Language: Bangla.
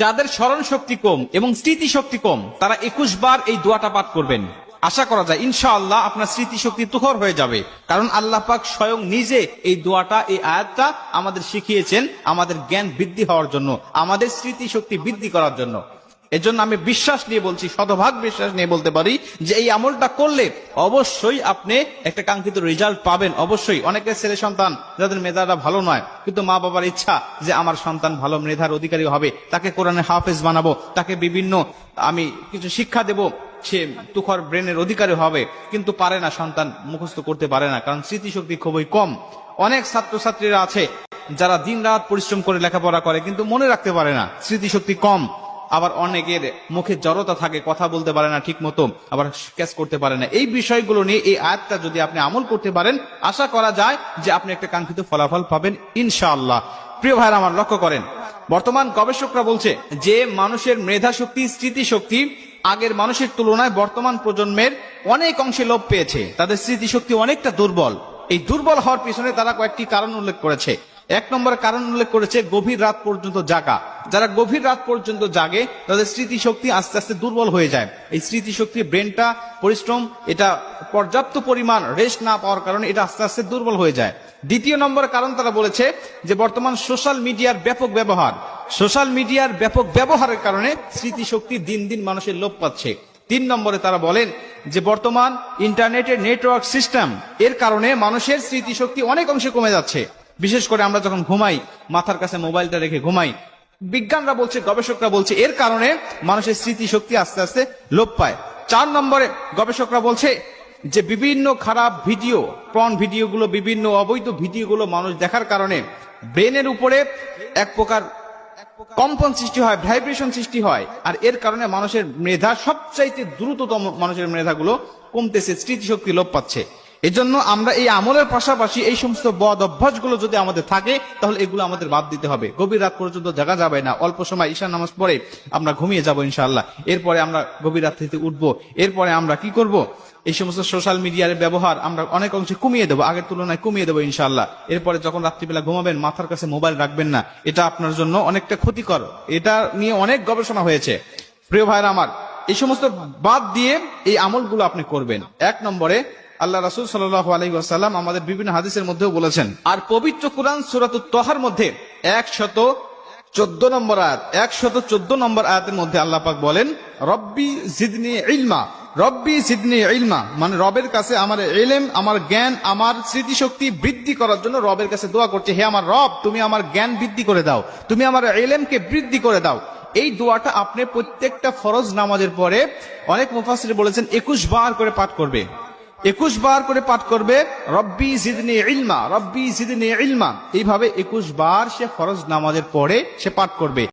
যাদের স্মরণ শক্তি কম এবং স্মৃতি শক্তি কম, তারা একুশ বার এই দোয়াটা পাঠ করবেন। আশা করা যায়, ইনশাআল্লাহ আপনার স্মৃতিশক্তি তুখর হয়ে যাবে। কারণ আল্লাহ পাক স্বয়ং নিজে এই দোয়াটা, এই আয়াতটা আমাদের শিখিয়েছেন আমাদের জ্ঞান বৃদ্ধি হওয়ার জন্য, আমাদের স্মৃতিশক্তি বৃদ্ধি করার জন্য। এজন্য আমি বিশ্বাস নিয়ে বলছি, শতভাগ বিশ্বাস নিয়ে বলতে পারি যে এই আমলটা করলে অবশ্যই আপনি একটা কাঙ্ক্ষিত রেজাল্ট পাবেন, অবশ্যই। অনেকের ছেলে সন্তান, যাদের মেধাটা ভালো নয়, কিন্তু মা বাবার ইচ্ছা যে আমার সন্তান ভালো মেধার অধিকারী হবে, তাকে কোরআনে হাফেজ বানাবো, তাকে বিভিন্ন আমি কিছু শিক্ষা দেব, সে তুখর ব্রেনের অধিকারী হবে, কিন্তু পারে না সন্তান মুখস্থ করতে পারে না, কারণ স্মৃতিশক্তি খুবই কম। অনেক ছাত্রছাত্রীরা আছে যারা দিন রাত পরিশ্রম করে লেখাপড়া করে, কিন্তু মনে রাখতে পারে না, স্মৃতিশক্তি কম। আবার অনেকের মুখে জড়তা থাকে, কথা বলতে পারে না ঠিক মতো আবার ক্যাচ করতে পারে না। এই বিষয়গুলো নিয়ে, এই আয়াতটা যদি আপনি আমল করতে পারেন, আশা করা যায় যে আপনি একটা কাঙ্ক্ষিত ফলাফল পাবেন, ইনশাআল্লাহ। প্রিয় ভাইরা আমার, লক্ষ্য করেন, বর্তমান গবেষকরা বলছে যে মানুষের মেধা শক্তি স্মৃতিশক্তি আগের মানুষের তুলনায় বর্তমান প্রজন্মের অনেক অংশে লোপ পেয়েছে। তাদের স্মৃতিশক্তি অনেকটা দুর্বল। এই দুর্বল হওয়ার পিছনে তারা কয়েকটি কারণ উল্লেখ করেছে। এক নম্বর কারণ উল্লেখ করেছে গভীর রাত পর্যন্ত জাগা। যারা গভীর রাত পর্যন্ত জাগে, তাদের স্মৃতিশক্তি আস্তে আস্তে দুর্বল হয়ে যায়। এই স্মৃতিশক্তি ব্রেনটা পরিশ্রম, এটা পর্যাপ্ত পরিমাণ রেস্ট না পাওয়ার কারণে এটা আস্তে আস্তে দুর্বল হয়ে যায়। দ্বিতীয় নম্বর কারণ তারা বলেছে যে বর্তমান সোশ্যাল মিডিয়ার ব্যাপক ব্যবহার। সোশ্যাল মিডিয়ার ব্যাপক ব্যবহারের কারণে স্মৃতিশক্তি দিন দিন মানুষের লোপ পাচ্ছে। তিন নম্বরে তারা বলেন যে বর্তমান ইন্টারনেটের নেটওয়ার্ক সিস্টেম এর কারণে মানুষের স্মৃতিশক্তি অনেক অংশে কমে যাচ্ছে। বিশেষ করে আমরা যখন ঘুমাই, মাথার কাছে মোবাইলটা রেখে ঘুমাই বিজ্ঞানরা বলছে, গবেষকরা বলছে, এর কারণে মানুষের স্মৃতিশক্তি আস্তে আস্তে লোপ পায়। চার নম্বরে গবেষকরা বলছে যে, বিভিন্ন খারাপ ভিডিও প্রন ভিডিওগুলো, বিভিন্ন অবৈধ ভিডিওগুলো মানুষ দেখার কারণে ব্রেনের উপরে এক প্রকার কম্পন সৃষ্টি হয়, ভাইব্রেশন সৃষ্টি হয়, আর এর কারণে মানুষের মেধা সবচাইতে দ্রুততম মানুষের মেধাগুলো কমতেছে, স্মৃতিশক্তি লোপ পাচ্ছে। এজন্য আমরা এই আমলের পাশাপাশি এই সমস্ত বদ অভ্যাসগুলো যদি আমাদের থাকে, তাহলে এগুলো আমাদের বাদ দিতে হবে। গভীর রাত পর্যন্ত জাগা যাবে না। অল্প সময় ঈশা নামাজ পড়ে আমরা ঘুমিয়ে যাব ইনশাআল্লাহ। এরপরে আমরা গভীর রাত থেকে উঠবো। এরপরে আমরা কি করব? এই সমস্ত সোশ্যাল মিডিয়ার ব্যবহার আমরা অনেক অংশে কমিয়ে দেবো। আগের তুলনায় কমিয়ে দেবো ইনশাল্লাহ এরপরে যখন রাত্রিবেলা ঘুমাবেন, মাথার কাছে মোবাইল রাখবেন না। এটা আপনার জন্য অনেকটা ক্ষতিকর। এটা নিয়ে অনেক গবেষণা হয়েছে। প্রিয় ভাইরা আমার, এই সমস্ত বাদ দিয়ে এই আমলগুলো আপনি করবেন। এক নম্বরে আল্লাহ রাসুল সাল্লাহ আলী ওয়াসাল্লাম আমাদের বিভিন্ন হাদিসের মধ্যেও বলেছেন, আর পবিত্র কোরআন সুরাত তহার মধ্যে একশত চোদ্দ নম্বর আয়াত, একশত চোদ্দ নম্বর আয়াতের মধ্যে আল্লাহ পাক বলেন, রব্বি জিদনি ইলমা রব্বি সিদনি ইলমা মানে রবের কাছে আমার এলেম আমার জ্ঞান, আমার স্মৃতিশক্তি বৃদ্ধি করার জন্য রবের কাছে দোয়া করছে। হে আমার রব, তুমি আমার জ্ঞান বৃদ্ধি করে দাও, তুমি আমার এলেমকে বৃদ্ধি করে দাও। এই দোয়াটা আপনি প্রত্যেকটা ফরজ নামাজের পরে অনেক মুফাসির বলেছেন, একুশ বার করে পাঠ করবে। একুশ বার করে পাঠ করবে, রব্বি জিদনি ইলমা, রব্বি জিদনি ইলমা। এইভাবে একুশ বার সে ফরজ নামাজের পরে সে পাঠ করবে।